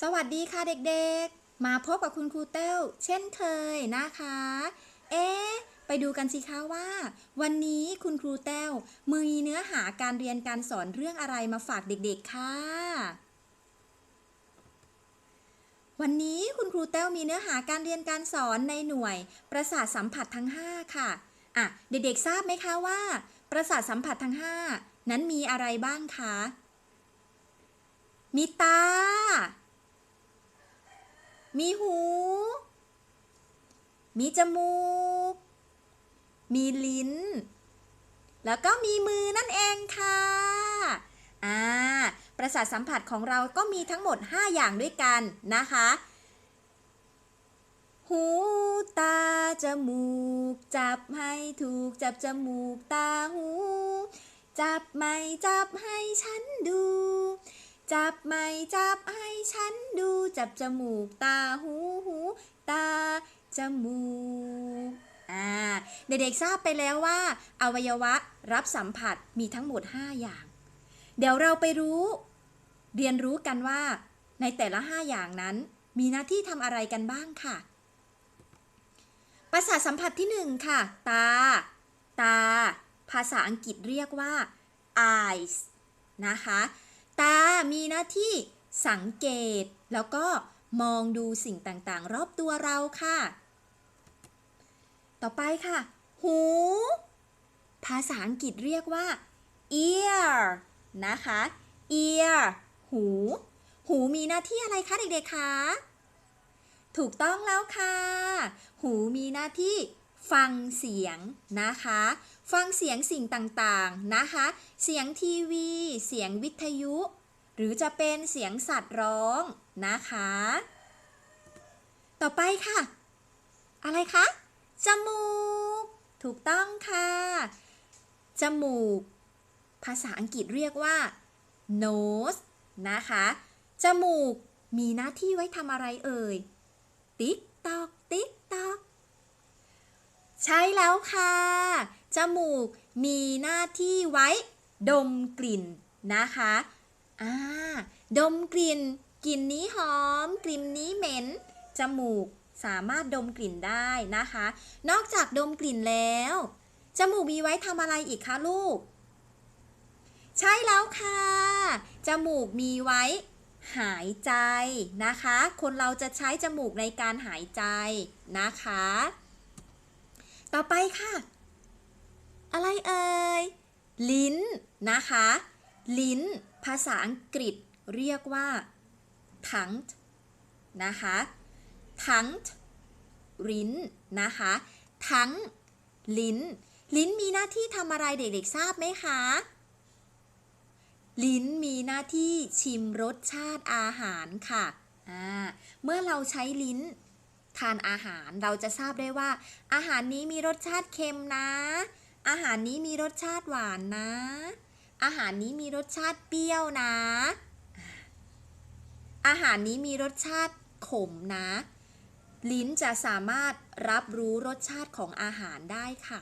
สวัสดีค่ะเด็กๆ มาพบกับคุณครูเต้วเช่นเคยนะคะ เอ๊ะไปดูกันสิคะว่า วันนี้คุณครูเต้วมีเนื้อหาการเรียนการสอนเรื่องอะไรมาฝากเด็กๆค่ะ วันนี้คุณครูเต้วมีเนื้อหาการเรียนการสอนในหน่วย ประสาทสัมผัสทั้ง 5 ค่ะ อะ เด็กๆทราบไหมคะว่า ประสาทสัมผัสทั้ง 5 นั้นมีอะไรบ้างคะ มีตา มีหู มีจมูก มีลิ้น แล้วก็มีมือนั่นเองค่ะอ่าประสาทสัมผัสของเราก็มีทั้งหมด 5 อย่างด้วยกันนะคะ หู ตา จมูก จับให้ถูก จับจมูก ตา หู จับไม่จับให้ฉันดู จับไม่จับให้ฉันดูจับจมูกตาหูหูตาจมูกอ่าเด็กๆทราบไปแล้วว่า อวัยวะรับสัมผัสมีทั้งหมด 5 อย่าง เดี๋ยวเราไปรู้ เรียนรู้กันว่า ในแต่ละ 5 อย่างนั้น มีหน้าที่ทำอะไรกันบ้างค่ะ ประสาทสัมผัสที่ 1 ค่ะ ตา ตา ภาษาอังกฤษเรียกว่า eyes นะคะ ตามีหน้าที่สังเกต แล้วก็มองดูสิ่งต่างๆ รอบตัวเราค่ะ ต่อไปค่ะ หู ภาษาอังกฤษเรียกว่า ear นะคะ ear หู หูมีหน้าที่อะไรคะเด็กๆคะ ถูกต้องแล้วค่ะ หูมีหน้าที่ ฟังเสียงนะคะ ฟังเสียงสิ่งต่างๆนะคะ เสียงทีวี เสียงวิทยุ หรือจะเป็นเสียงสัตว์ร้องนะคะ ต่อไปค่ะ อะไรคะ จมูก ถูกต้องค่ะ จมูก ภาษาอังกฤษเรียกว่า nose นะคะ จมูกมีหน้าที่ไว้ทำอะไรเอ่ย ติ๊กตอก ติ๊กตอก ใช่แล้วค่ะ จมูกมีหน้าที่ไว้ ดมกลิ่นนะคะอ่าดมกลิ่น กลิ่นนี้หอม กลิ่นนี้เหม็น จมูกสามารถดมกลิ่นได้นะคะ นอกจากดมกลิ่นแล้ว จมูกมีไว้ทำอะไรอีกคะลูก ใช่แล้วค่ะ จมูกมีไว้ หายใจนะคะ คนเราจะใช้จมูกในการหายใจนะคะ ต่อไปค่ะ อะไรเอ่ย ลิ้นนะคะ ลิ้น ภาษาอังกฤษเรียกว่า t o n g u นะคะ t o n g u ลิ้นนะคะทั้งลิ้น ลิ้นมีหน้าที่ทำอะไรเด็กๆทราบไหมคะ ลิ้นมีหน้าที่ชิมรสชาติอาหารค่ะ เมื่อเราใช้ลิ้น ทานอาหารเราจะทราบได้ว่า อาหารนี้มีรสชาติเค็มนะ อาหารนี้มีรสชาติหวานนะ อาหารนี้มีรสชาติเปรี้ยวนะ อาหารนี้มีรสชาติขมนะ ลิ้นจะสามารถรับรู้รสชาติของอาหารได้ค่ะ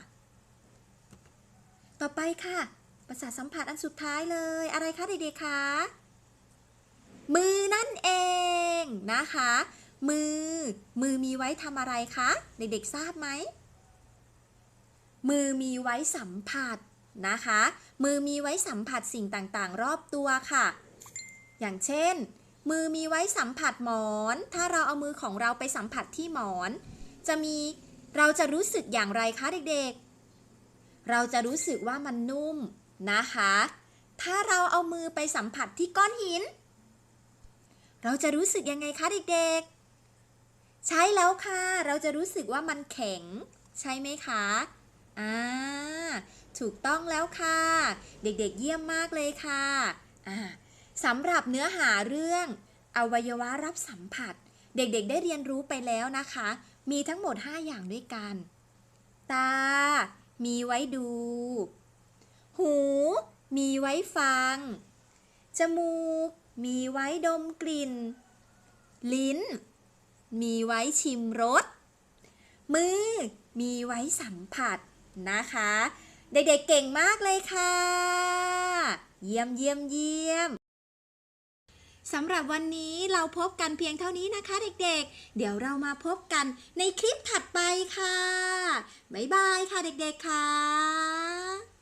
ต่อไปค่ะ ประสาทสัมผัสอันสุดท้ายเลย อะไรคะเด็กๆคะมือนั่นเองนะคะ มือ มือมีไว้ทำอะไรคะ เด็กๆทราบไหม มือมีไว้สัมผัสนะคะ มือมีไว้สัมผัสสิ่งต่างๆ รอบตัวค่ะ อย่างเช่น มือมีไว้สัมผัสหมอน ถ้าเราเอามือของเราไปสัมผัสที่หมอน จะมี เราจะรู้สึกอย่างไรคะเด็กๆ เราจะรู้สึกว่ามันนุ่มนะคะ ถ้าเราเอามือไปสัมผัสที่ก้อนหิน เราจะรู้สึกยังไงคะเด็กๆ ใช่แล้วค่ะ เราจะรู้สึกว่ามันแข็ง ใช่ไหมคะ อ่า ถูกต้องแล้วค่ะ เด็กๆเยี่ยมมากเลยค่ะ อ่าสำหรับเนื้อหาเรื่อง อวัยวะรับสัมผัส เด็กๆได้เรียนรู้ไปแล้วนะคะ มีทั้งหมด 5 อย่างด้วยกัน ตา มีไว้ดู หู มีไว้ฟัง จมูก มีไว้ดมกลิ่น ลิ้น มีไว้ชิมรส มือ มีไว้สัมผัสนะคะ เด็กๆเก่งมากเลยค่ะ เยี่ยมเยี่ยมเยี่ยมสำหรับวันนี้เราพบกันเพียงเท่านี้นะคะเด็กๆเดี๋ยวเรามาพบกันในคลิปถัดไปค่ะ บ๊ายบายค่ะเด็กๆค่ะ